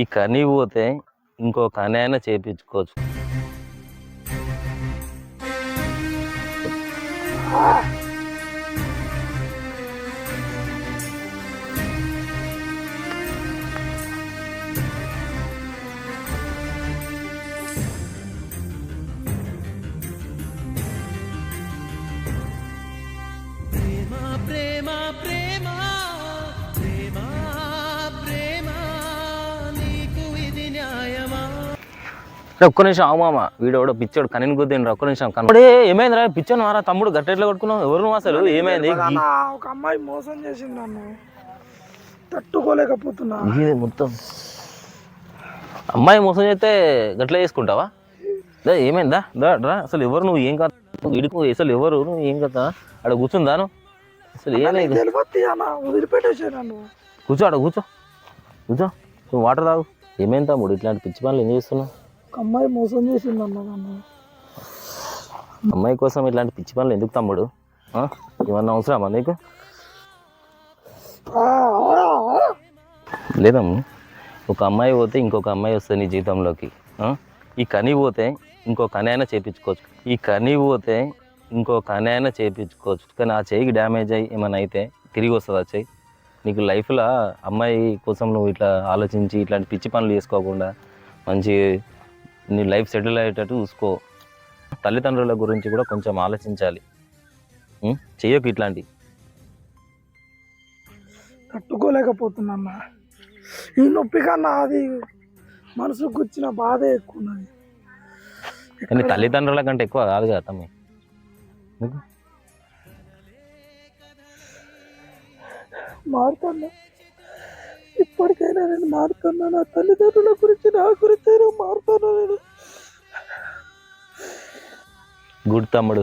ఈ కని పోతే ఇంకో కని అయినా చేపించుకోవచ్చు. ప్రేమ ఒక్క నిమిషం ఆవు మామ. వీడెవడో పిచ్చోడు కనిని గుద్దిండ్రు ఒక్క నిమిషం కనబడే ఏమైందిరా? పిచ్చోను మారా తమ్ముడు గట్టెట్లో కొట్టుకున్నావు? ఎవరు అసలు? ఏమైంది? ఒక అమ్మాయి మోసం చేసింది నన్ను. తట్టుకోలేకపోతున్నా. ఇది మొత్తం. అమ్మాయి మోసం చేస్తే గట్ల చేసుకుంటావా? ఏమైందా? రా అసలు ఎవరు నువ్వు? ఏం కథ? ఇడుకు అసలు ఎవరు? నువ్వు ఏం కథ? అక్కడ కూర్చుందాను అసలు ఏమైంది? కూర్చో అక్కడ కూర్చో. కూర్చో నువ్వు వాటర్ తాగు. ఏమైంది తమ్ముడు? ఇట్లాంటి పిచ్చి పనులు ఏం చేస్తున్నావు? ఒక అమ్మాయి మోసం చేసింది అన్న నన్ను. అమ్మాయి కోసం ఇట్లాంటి పిచ్చి పనులు ఎందుకు తమ్ముడు? ఏమన్నా అవసరమా నీకు. లేదమ్మ. ఒక అమ్మాయి పోతే ఇంకొక అమ్మాయి వస్తుంది నీ జీవితంలోకి? ఈ కని పోతే ఇంకో కని అయినా చేయించుకోవచ్చు ఈ కని పోతే ఇంకో కని అయినా చేయించుకోవచ్చు కానీ ఆ చేయికి డ్యామేజ్ అయ్యి ఏమైనా అయితే తిరిగి వస్తుంది ఆ చేయి? నీకు లైఫ్లో అమ్మాయి కోసం నువ్వు ఇట్లా ఆలోచించి ఇట్లాంటి పిచ్చి పనులు చేసుకోకుండా మంచి నీ లైఫ్ సెటిల్ అయ్యేటట్టు చూసుకో. తల్లిదండ్రుల గురించి కూడా కొంచెం ఆలోచించాలి? చెయ్యకు ఇట్లాంటి. తట్టుకోలేకపోతున్నా ఈ నొప్పి కన్నా అది మనసుకు వచ్చిన బాధ ఎక్కువ ఉన్నది కానీ తల్లిదండ్రుల కంటే ఎక్కువ కాదు కదా తమ్మి. నీకు? నేను మారుతున్నా నా తల్లిదండ్రుల గురించి నా గురించి అయినా మారుతాను నేను. గుడ్ తమ్ముడు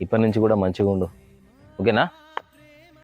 ఇప్పటి నుంచి కూడా మంచిగా ఉండు. ఓకేనా?